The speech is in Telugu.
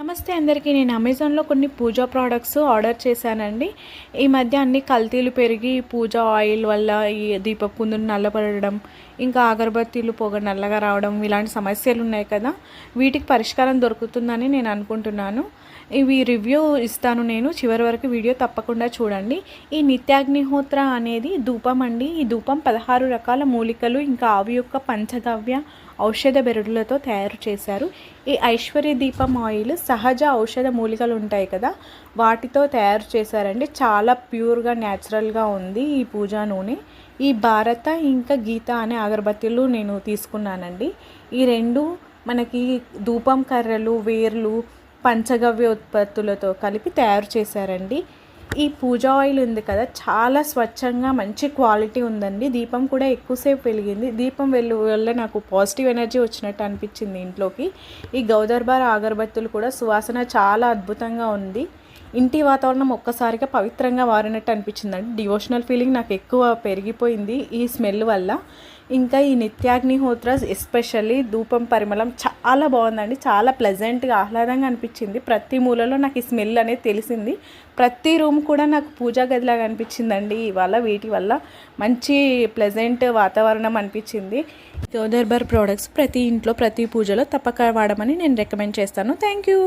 నమస్తే అందరికీ. నేను అమెజాన్లో కొన్ని పూజా ప్రోడక్ట్స్ ఆర్డర్ చేశానండి. ఈ మధ్య అన్ని కల్తీలు పెరిగి పూజా ఆయిల్ వల్ల ఈ దీపపు కుందులు నల్లబడడం ఇంకా అగరబత్తీలు పొగ నల్లగా రావడం ఇలాంటి సమస్యలు ఉన్నాయి కదా. వీటికి పరిష్కారం దొరుకుతుందని నేను అనుకుంటున్నాను. ఇవి రివ్యూ ఇస్తాను నేను. చివరి వరకు వీడియో తప్పకుండా చూడండి. ఈ నిత్యాగ్నిహోత్ర అనేది ధూపం అండి. ఈ ధూపం పదహారు రకాల మూలికలు ఇంకా ఆవి యొక్క పంచగవ్య ఔషధ బెరడులతో తయారు చేశారు. ఈ ఐశ్వర్య దీపం ఆయిల్ సహజ ఔషధ మూలికలు ఉంటాయి కదా వాటితో తయారు చేశారండి. చాలా ప్యూర్గా న్యాచురల్గా ఉంది ఈ పూజా నూనె. ఈ భారత ఇంకా గీత అనే అగరబత్తీలు నేను తీసుకున్నానండి. ఈ రెండు మనకి ధూపం కర్రలు వేర్లు పంచగవ్య ఉత్పత్తులతో కలిపి తయారు చేశారండి. ఈ పూజ ఆయిల్ ఉంది కదా చాలా స్వచ్ఛంగా మంచి క్వాలిటీ ఉందండి. దీపం కూడా ఎక్కువసేపు వెలిగింది. దీపం వెళ్ళు వల్ల నాకు పాజిటివ్ ఎనర్జీ వచ్చినట్టు అనిపించింది ఇంట్లోకి. ఈ గౌదర్బార్ అగరబత్తులు కూడా సువాసన చాలా అద్భుతంగా ఉంది. ఇంటి వాతావరణం ఒక్కసారిగా పవిత్రంగా మారినట్టు అనిపించిందండి. డివోషనల్ ఫీలింగ్ నాకు ఎక్కువ పెరిగిపోయింది ఈ స్మెల్ వల్ల. ఇంకా ఈ నిత్యాగ్నిహోత్ర ఎస్పెషల్లీ ధూపం పరిమళం చాలా బాగుందండి. చాలా ప్లెజెంట్గా ఆహ్లాదంగా అనిపించింది. ప్రతి మూలలో నాకు ఈ స్మెల్ అనేది తెలిసింది. ప్రతి రూమ్ కూడా నాకు పూజా గదిలాగా అనిపించిందండి. ఇవాళ వీటి వల్ల మంచి ప్లెజెంట్ వాతావరణం అనిపించింది. గోదర్బర్ ప్రోడక్ట్స్ ప్రతి ఇంట్లో ప్రతి పూజలో తప్పక వాడమని నేను రికమెండ్ చేస్తాను. Thank you